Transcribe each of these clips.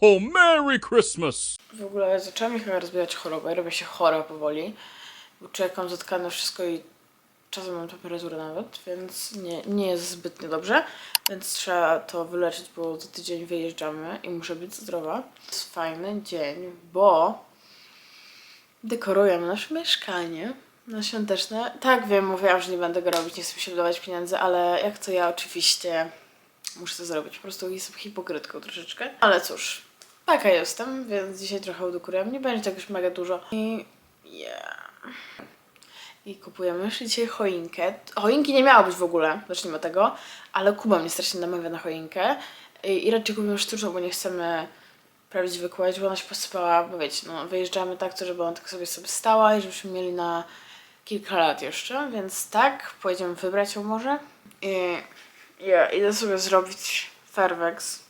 ho, Merry Christmas! W ogóle zaczęła mi chyba rozwijać chorobę, robię się chora powoli, bo czekam zatkane wszystko i czasem mam temperaturę nawet, więc nie, nie jest zbytnio dobrze, więc trzeba to wyleczyć, bo za tydzień wyjeżdżamy i muszę być zdrowa. To jest fajny dzień, bo dekorujemy nasze mieszkanie na świąteczne. Tak, wiem, mówiłam, że nie będę go robić, nie chcę się wydawać pieniędzy, ale jak to ja oczywiście muszę to zrobić. Po prostu jestem hipokrytką troszeczkę. Ale cóż, taka jestem, więc dzisiaj trochę udekoriłem. Nie będzie tak już mega dużo. I yeah. I kupujemy jeszcze dzisiaj choinkę. Choinki nie miało być w ogóle, zacznijmy od tego, ale Kuba mnie strasznie namawia na choinkę. I, i raczej kupimy sztuczną, bo nie chcemy prawdziwy kłaść, bo ona się posypała, bo wiecie, no wyjeżdżamy tak, to żeby ona tak sobie sobie stała i żebyśmy mieli na kilka lat jeszcze, więc tak, pojedziemy wybrać ją może. I ja idę sobie zrobić Fairwex,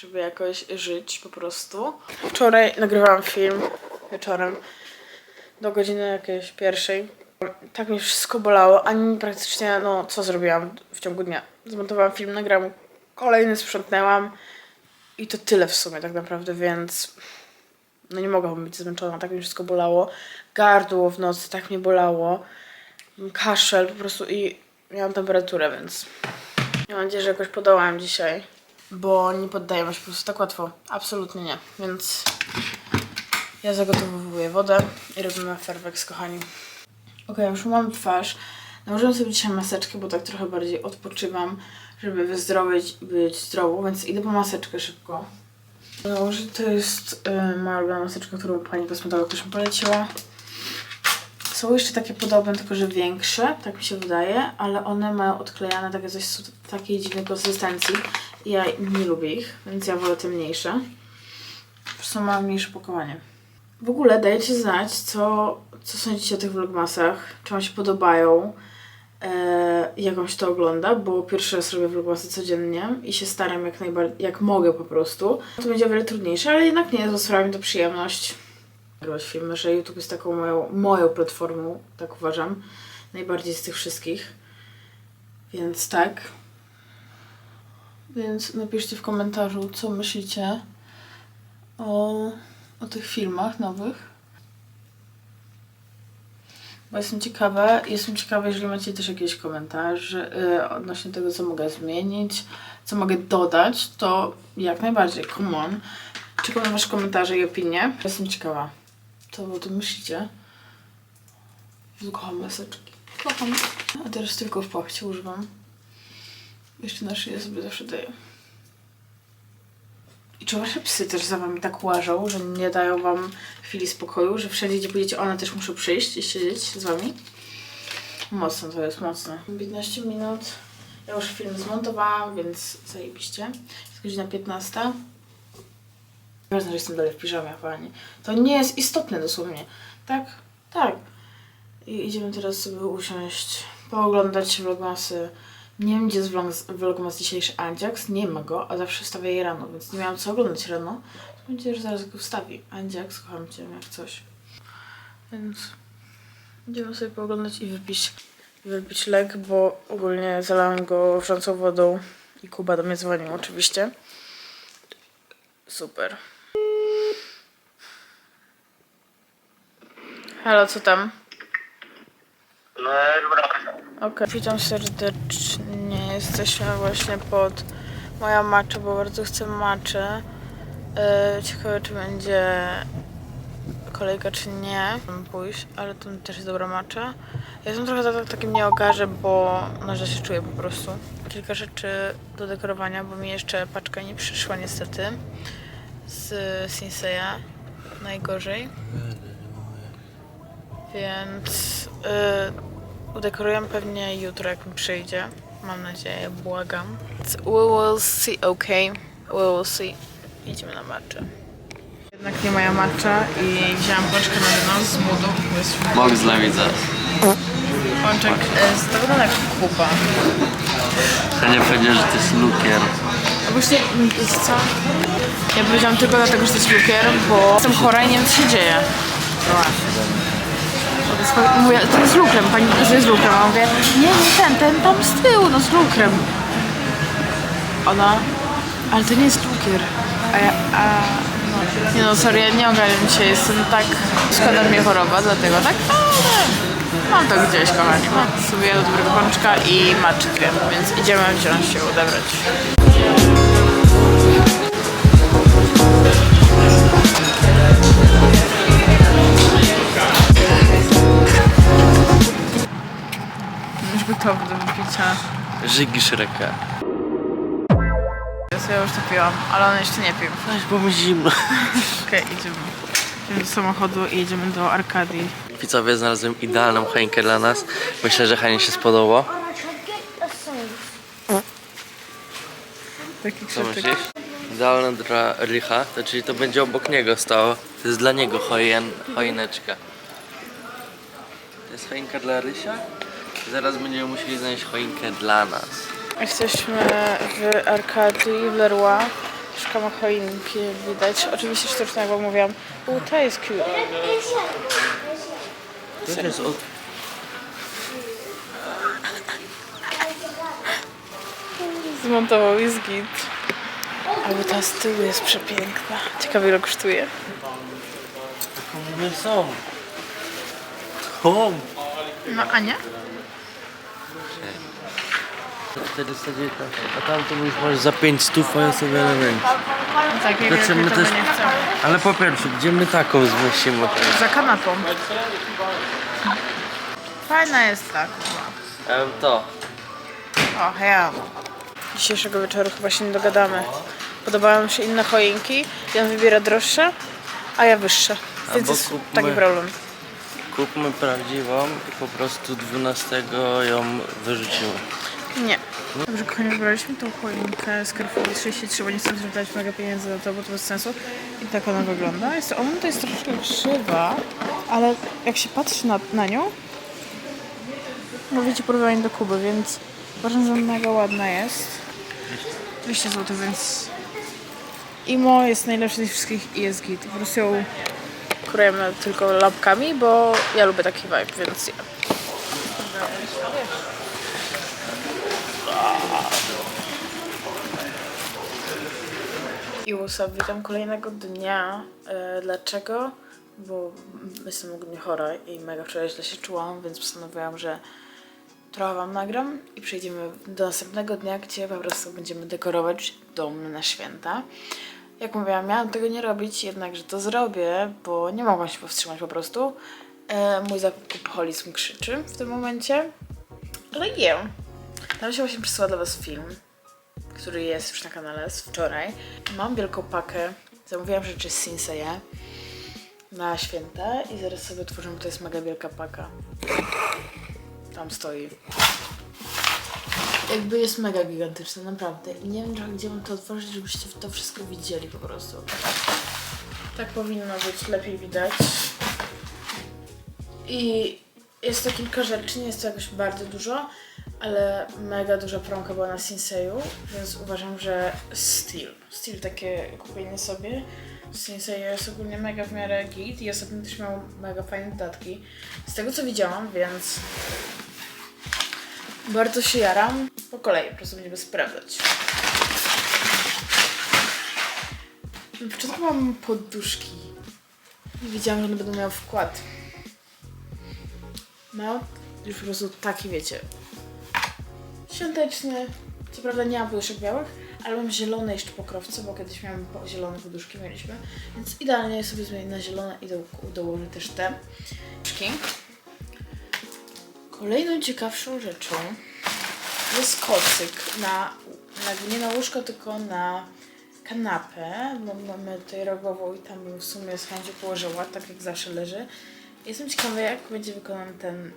żeby jakoś żyć po prostu. Wczoraj nagrywałam film wieczorem do godziny jakiejś pierwszej. Tak mi wszystko bolało, ani praktycznie, no co zrobiłam w ciągu dnia. Zmontowałam film, nagrałam kolejny, sprzątnęłam i to tyle w sumie tak naprawdę, więc no nie mogłabym być zmęczona, tak mi wszystko bolało. Gardło w nocy tak mnie bolało. Kaszel po prostu i miałam temperaturę, więc mam nadzieję, że jakoś podołam dzisiaj, bo nie poddajemy się po prostu tak łatwo. Absolutnie nie, więc ja zagotowuję wodę i robimy fairwex, kochani. Okej, już mam twarz. Nałożyłam sobie dzisiaj maseczkę, bo tak trochę bardziej odpoczywam, żeby wyzdrowieć i być zdrową, więc idę po maseczkę szybko. Nałożę, to jest y, moja ulubiona maseczka, którą pani kosmetolog też mi poleciła. Są jeszcze takie podobne, tylko że większe, tak mi się wydaje, ale one mają odklejane takie coś z takiej dziwnej konsystencji. Ja nie lubię ich, więc ja wolę te mniejsze. Po prostu mają mniejsze pakowanie. W ogóle dajcie znać, co, co sądzicie o tych vlogmasach, czy wam się podobają, e, jak wam się to ogląda, bo pierwszy raz robię vlogmasy codziennie i się staram jak najbardziej, jak mogę po prostu. To będzie o wiele trudniejsze, ale jednak nie, to sprawia mi to przyjemność nagrywać filmy, że YouTube jest taką moją, moją platformą, tak uważam, najbardziej z tych wszystkich. Więc tak. Więc napiszcie w komentarzu, co myślicie o, o tych filmach nowych. Bo jestem ciekawa, jestem ciekawa, jeżeli macie też jakieś komentarze yy, odnośnie tego, co mogę zmienić, co mogę dodać, to jak najbardziej, come on. Czekam na wasze komentarze i opinie. Jestem ciekawa, co o tym myślicie. Kocham maseczki. Kocham. A teraz tylko w płachcie używam. Jeszcze na szyję sobie zawsze daję. I czy wasze psy też za wami tak łażą, że nie dają wam chwili spokoju, że wszędzie gdzie pójdziecie one też muszą przyjść i siedzieć z wami? Mocno to jest, mocno. 15 minut. Ja już film zmontowałam, więc zajebiście. Jest godzina 15. Ważne, że jestem dalej w piżamie, pani. To nie jest istotne dosłownie. Tak? Tak. I idziemy teraz sobie usiąść, pooglądać vlogmasy. Nie wiem, gdzie jest vlog, vlogmas dzisiejszy Andziaks. Nie ma go, a zawsze wstawię je rano, więc nie miałam co oglądać rano. To będzie, że zaraz go wstawi. Andziaks, kocham Cię, jak coś. Więc idziemy sobie pooglądać i wypić, wypić lek, bo ogólnie zalałem go wrzącą wodą i Kuba do mnie dzwonił oczywiście. Super. Halo, co tam? No. Okej. Witam serdecznie. Jesteśmy właśnie pod moją maczę, bo bardzo chcę maczę. Yy, ciekawe, czy będzie kolejka, czy nie. Mam pójść, ale tam też jest dobra macza. Ja jestem trochę tak, takim nieogarze, bo no, że się czuję po prostu. Kilka rzeczy do dekorowania, bo mi jeszcze paczka nie przyszła niestety z Sinseya. Najgorzej. Więc yy, udekorujemy pewnie jutro, jak mi przyjdzie. Mam nadzieję, błagam. We will see, okay. We will see. Idziemy na matcha. Jednak nie moja matcha i wzięłam pączkę na wynos z młodu. bo jest Bóg z nami zaraz. Pączek e, z tego jak kupa. Hania powiedział, że to jest lukier. A właśnie, mm, wiecie co? Ja powiedziałam tylko dlatego, że to jest lukier, bo jestem chora i nie wiem, co się dzieje. No właśnie. Mówię, to jest lukrem, pani jest lukrem. A mówię, nie, nie ten, ten tam z tyłu, no z lukrem. Ona, ale to nie jest lukier. A ja, a, no. Nie no, sorry, ja nie ogarniam dzisiaj, jestem tak, szkoda mnie choroba, dlatego tak, ale mam to gdzieś, kochani. Mam sobie dobrego pączka i maczkę, więc idziemy wziąć się odebrać. Gotowy do wypicia. Żygi Shreka. Ja sobie już to piłam, ale on jeszcze nie pił. Weź, bo mi zimno. Okej, idziemy. Idziemy do samochodu i jedziemy do Arkadii. Widzowie, znalazłem idealną choinkę dla nas. Myślę, że Hanie się spodoba. Taki Co krzyczyk. myślisz? Idealna dla Rycha, to czyli to będzie obok niego stało. To jest dla niego chojen, choineczka. To jest choinka dla Rysia. Zaraz będziemy musieli znaleźć choinkę dla nas. Jesteśmy w Arkadii, w Leroy. Szukamy choinki, widać. Oczywiście sztuczne, jak wam mówiłam. U, ta jest cute. To jest od... Zmontował jest git. Albo ta z tyłu jest przepiękna. Ciekawe ile kosztuje. Taką nie są. Tom! No, a nie? 419, a tam to już masz za 5 stów, a ja sobie element. No tak, jak Znaczy, my też- nie chcemy. Ale po pierwsze, gdzie my taką zmieścimy? Za kanapą. Fajna jest ta kurwa. Um, to. O, ja. Dzisiejszego wieczoru chyba się nie dogadamy. Podobają mi się inne choinki on wybiera droższe, a ja wyższe. Więc Albo jest kupmy- taki problem. Kupmy prawdziwą i po prostu 12 ją wyrzucimy. Nie. Dobrze, kochani, wybraliśmy tą choinkę z Carrefour 33, bo nie chcę wydać mega pieniędzy na to, bo to bez sensu. I tak ona wygląda. Jest, ona to jest troszeczkę krzywa, ale jak się patrzy na, na nią, no wiecie porównanie do Kuby, więc uważam, że mega ładna jest. 200 zł, więc Imo jest najlepszy z wszystkich i jest git. Po prostu ją krojemy tylko lampkami, bo ja lubię taki vibe, więc ja. I Łusa, witam kolejnego dnia. E, dlaczego? Bo jestem ogólnie chora i mega wczoraj źle się czułam, więc postanowiłam, że trochę wam nagram i przejdziemy do następnego dnia, gdzie po prostu będziemy dekorować dom na święta. Jak mówiłam, miałam tego nie robić, jednakże to zrobię, bo nie mogłam się powstrzymać po prostu. E, mój zakupoholizm krzyczy w tym momencie, ale jem. Tam się właśnie przysłała dla was film który jest już na kanale z wczoraj. Mam wielką pakę. Zamówiłam rzeczy z Sinseya na święta i zaraz sobie otworzymy, to jest mega wielka paka. Tam stoi. Jakby jest mega gigantyczna, naprawdę. I nie wiem, gdzie mam to otworzyć, żebyście to wszystko widzieli po prostu. Tak powinno być, lepiej widać. I jest to kilka rzeczy, nie jest to jakoś bardzo dużo, ale mega duża promka była na Sinseyu, więc uważam, że Steel, Steel takie kupienie sobie z Sinseyu jest ogólnie mega w miarę git i ostatnio też miał mega fajne dodatki. Z tego co widziałam, więc bardzo się jaram. Po kolei po prostu będziemy sprawdzać. Na początku mam poduszki. Nie wiedziałam, że one będą miały wkład. Ma już po prostu taki, wiecie, świąteczny. Co prawda nie mam poduszek białych, ale mam zielone jeszcze pokrowce, bo kiedyś miałam zielone poduszki, mieliśmy. Więc idealnie sobie zmienię na zielone i do, dołożę też te. Kolejną ciekawszą rzeczą jest kocyk na, na nie na łóżko, tylko na kanapę, bo mamy tutaj rogową i tam w sumie z chęcią położyła, tak jak zawsze leży. Jestem ciekawa, jak będzie wykonany ten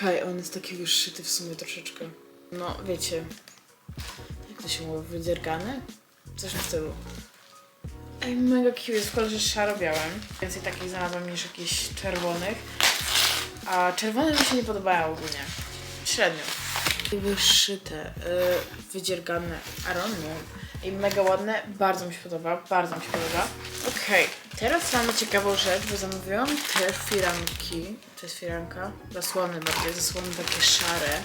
Okej, on jest taki już szyty w sumie troszeczkę. No, wiecie, jak to się mówi, wydziergany? Coś w stylu. Ej, mega cute, jest w kolorze szaro-białym. Więcej takich znalazłam niż jakichś czerwonych. A czerwone mi się nie podobają ogólnie. Średnio. Wyszyte, yy, wydziergane aronu. I mega ładne, bardzo mi się podoba, bardzo mi się podoba. Okej, teraz mamy ciekawą rzecz, bo zamówiłam też firanki. To jest firanka, zasłony bardziej, zasłony takie szare.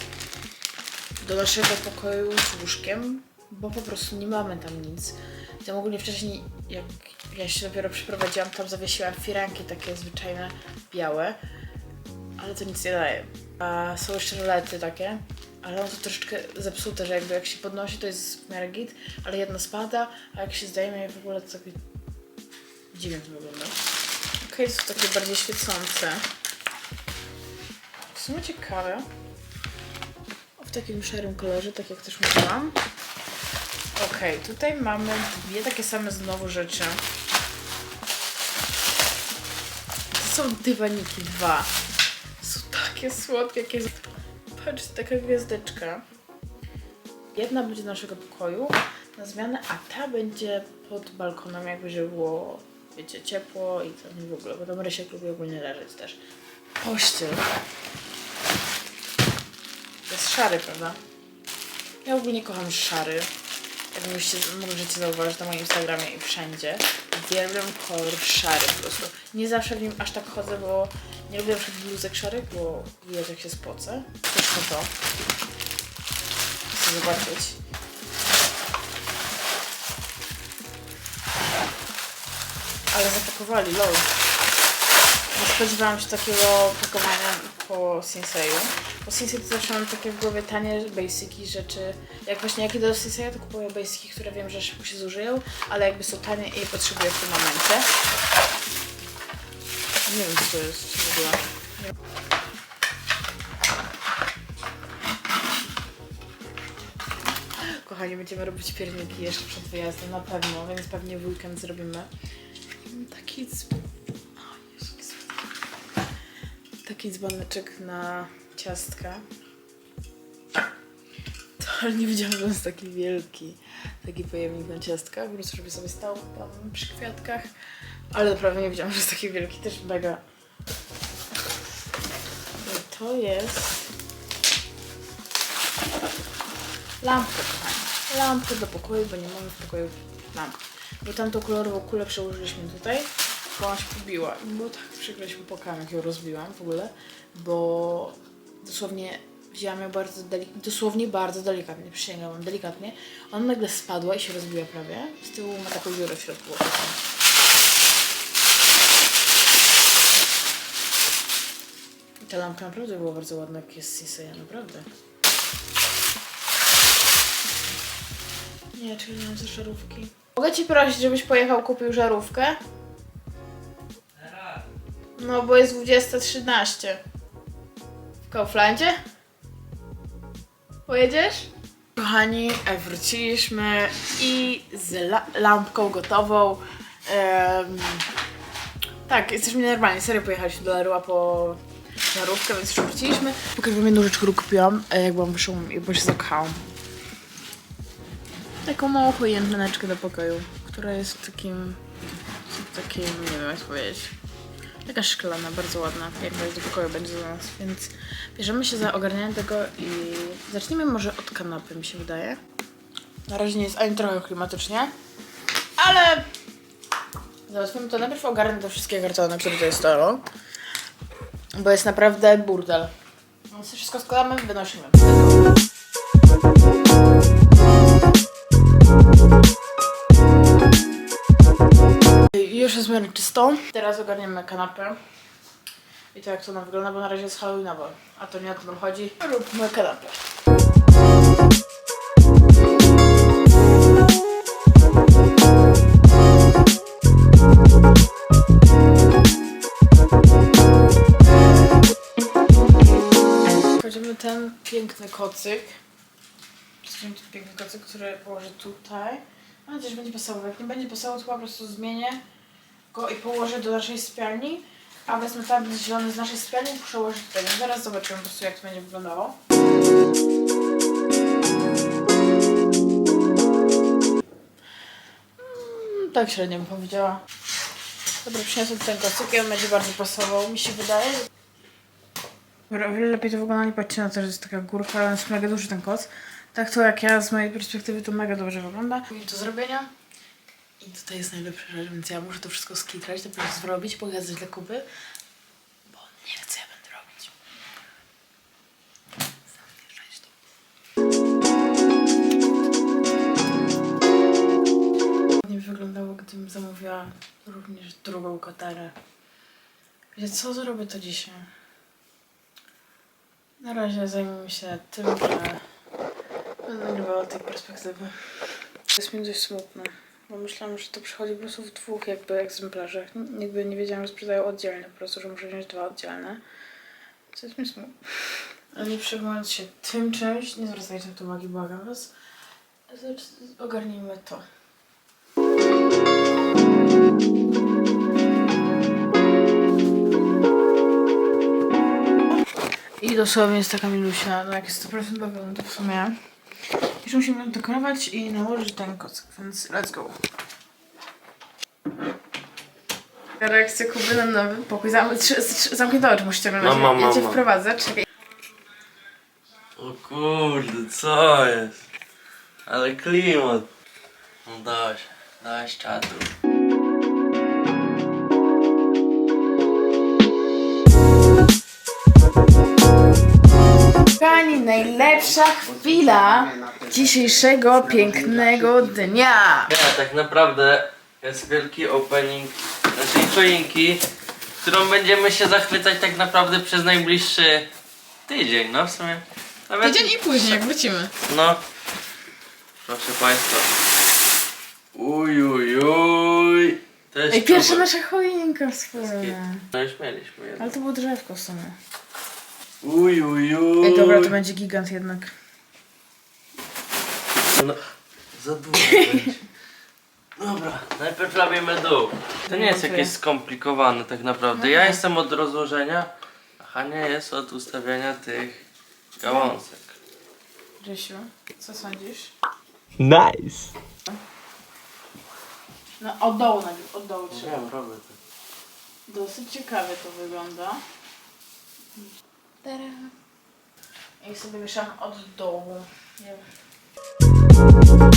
Do naszego pokoju z łóżkiem, bo po prostu nie mamy tam nic. Tam ogólnie wcześniej, jak ja się dopiero przeprowadziłam, tam zawiesiłam firanki takie zwyczajne, białe, ale to nic nie daje. A są jeszcze rolety takie, ale one to troszeczkę zepsute, że jakby jak się podnosi to jest w miarę git, ale jedna spada, a jak się zdejmie w ogóle to takie dziwnie to wygląda. Okej, są takie bardziej świecące. W sumie ciekawe. W takim szarym kolorze, tak jak też mówiłam. Okej, tutaj mamy dwie takie same znowu rzeczy. To są dywaniki dwa. Są takie słodkie, jakie... Patrz, taka gwiazdeczka. Jedna będzie do naszego pokoju na zmianę, a ta będzie pod balkonem, jakby żeby było, wiecie, ciepło i to nie w ogóle, bo tam Rysiek lubi ogólnie leżeć też. Pościel. To jest szary, prawda? Ja ogólnie kocham szary. Jak możecie, możecie zauważyć na moim Instagramie i wszędzie. Uwielbiam kolor szary po prostu. Nie zawsze w nim aż tak chodzę, bo nie lubię na bluzek szarych, bo widać jak się spocę. Też to. Chcę zobaczyć. Ale zapakowali, lol. Nie spodziewałam się takiego pakowania po Sinseju. Po Sinsei to zawsze mam takie w głowie tanie basiki rzeczy. Jak właśnie jak idę do Sinseya, to kupuję basiki, które wiem, że szybko się zużyją, ale jakby są tanie i je potrzebuję w tym momencie. Nie wiem co to jest w ogóle. Kochani, będziemy robić pierniki jeszcze przed wyjazdem, na pewno, więc pewnie w weekend zrobimy. Taki Taki dzbaneczek na ciastka. To, nie wiedziałam, że jest taki wielki. Taki pojemnik na ciastka. Po prostu żeby sobie stał tam przy kwiatkach. Ale naprawdę nie wiedziałam, że jest taki wielki. Też mega. I to jest... Lampka, kochani. Lampkę do pokoju, bo nie mamy w pokoju lampki. Bo tamtą kolorową kulę przełożyliśmy tutaj, bo ona pobiła. I było tak przykro, się popłakałam, jak ją rozbiłam w ogóle, bo dosłownie wzięłam ją bardzo delikatnie, dosłownie bardzo delikatnie, przysięgam delikatnie. Ona nagle spadła i się rozbiła prawie. Z tyłu ma taką dziurę w środku. I ta lampka naprawdę była bardzo ładna, jak jest Siseya, naprawdę. Nie, czyli nie mam ze żarówki. Mogę ci prosić, żebyś pojechał, kupił żarówkę? No, bo jest 20.13. W Kauflandzie? Pojedziesz? Kochani, e, wróciliśmy i z la- lampką gotową. Em, tak, jesteśmy normalnie, serio pojechaliśmy do Leroy po żarówkę, więc już wróciliśmy. Pokażę wam jedną rzecz, którą kupiłam, e, jak byłam w szum, bo się zakochałam taką małą choineczkę do pokoju, która jest takim, takim, nie wiem jak powiedzieć, taka szklana, bardzo ładna, jak wejść do pokoju będzie do nas, więc bierzemy się za ogarnianie tego i zacznijmy może od kanapy, mi się wydaje. Na razie nie jest ani trochę klimatycznie, ale załatwimy to. Najpierw ogarnę te wszystkie kartony, które tutaj stoją, bo jest naprawdę burdel. Więc wszystko składamy, wynosimy. Miarę. Teraz ogarniemy kanapę. I to jak to ona wygląda, bo na razie jest halloweenowo. A to nie o to nam chodzi. Róbmy kanapę. Kładziemy ten piękny kocyk. Ten piękny kocyk, który położę tutaj. Mam nadzieję, będzie pasował. Jak nie będzie pasował, to po prostu zmienię go i położę do naszej sypialni. A wezmę tablet zielony z naszej sypialni i przełożę tutaj. Więc zaraz zobaczymy po prostu, jak to będzie wyglądało. Mm, tak średnio bym powiedziała. Dobra, przyniosę ten kocyk on będzie bardziej pasował, mi się wydaje. Dobra, o wiele lepiej to wygląda, nie patrzcie na to, że jest taka górka, ale jest mega duży ten koc. Tak to jak ja z mojej perspektywy to mega dobrze wygląda. I do zrobienia. I tutaj jest najlepsza rzecz, więc ja muszę to wszystko skitrać, to prostu zrobić, pokazać dla Kuby. Bo nie wie co ja będę robić. Zamierzać to. tym zamówiła również drugą kotarę. Wiecie co, zrobię to dzisiaj. Na razie zajmę się tym, że będę nagrywała tej perspektywy. Jest mi dość smutne, bo myślałam, że to przychodzi po prostu w dwóch jakby egzemplarzach. N- Jakby nie wiedziałam, że sprzedają oddzielnie, po prostu, że muszę wziąć dwa oddzielne. Co jest mi smutne. Ale nie przejmując się tym czymś, nie zwracajcie na to uwagi, błagam was. Ogarnijmy to. I dosłownie jest taka milusia, no jak jest 100% bawełny, to w sumie już musimy dekorować i nałożyć ten kocyk, więc let's go. Reakcja Kuby na nowy pokój. Zam trzy- trzy- zamknięte oczy musicie oglądać. Mama, Ja cię mama. wprowadzę, czekaj. O kurde, co jest? Ale klimat. No dałeś, dałeś czatu. Kochani, najlepsza chwila dzisiejszego pięknego dnia. Nie, tak naprawdę jest wielki opening naszej choinki, którą będziemy się zachwycać tak naprawdę przez najbliższy tydzień, no w sumie. Nawet, Tydzień i później, jak wrócimy. No. Proszę Państwa. Uj, uj, uj. To jest Ej, pierwsza nasza choinka wspólna. No już mieliśmy jedno. Ale to było drzewko w sumie. Uj, uj, uj. Ej, dobra, to będzie gigant jednak. No, za dużo będzie. Dobra, najpierw robimy dół. To nie jest jakieś skomplikowane tak naprawdę. Ja jestem od rozłożenia, a Hania jest od ustawiania tych gałązek. Rysiu, co sądzisz? Nice. No, od dołu najpierw, od dołu trzeba. Wiem, robię to. Dosyć ciekawie to wygląda. I sobie mieszam od dołu. Nie wiem.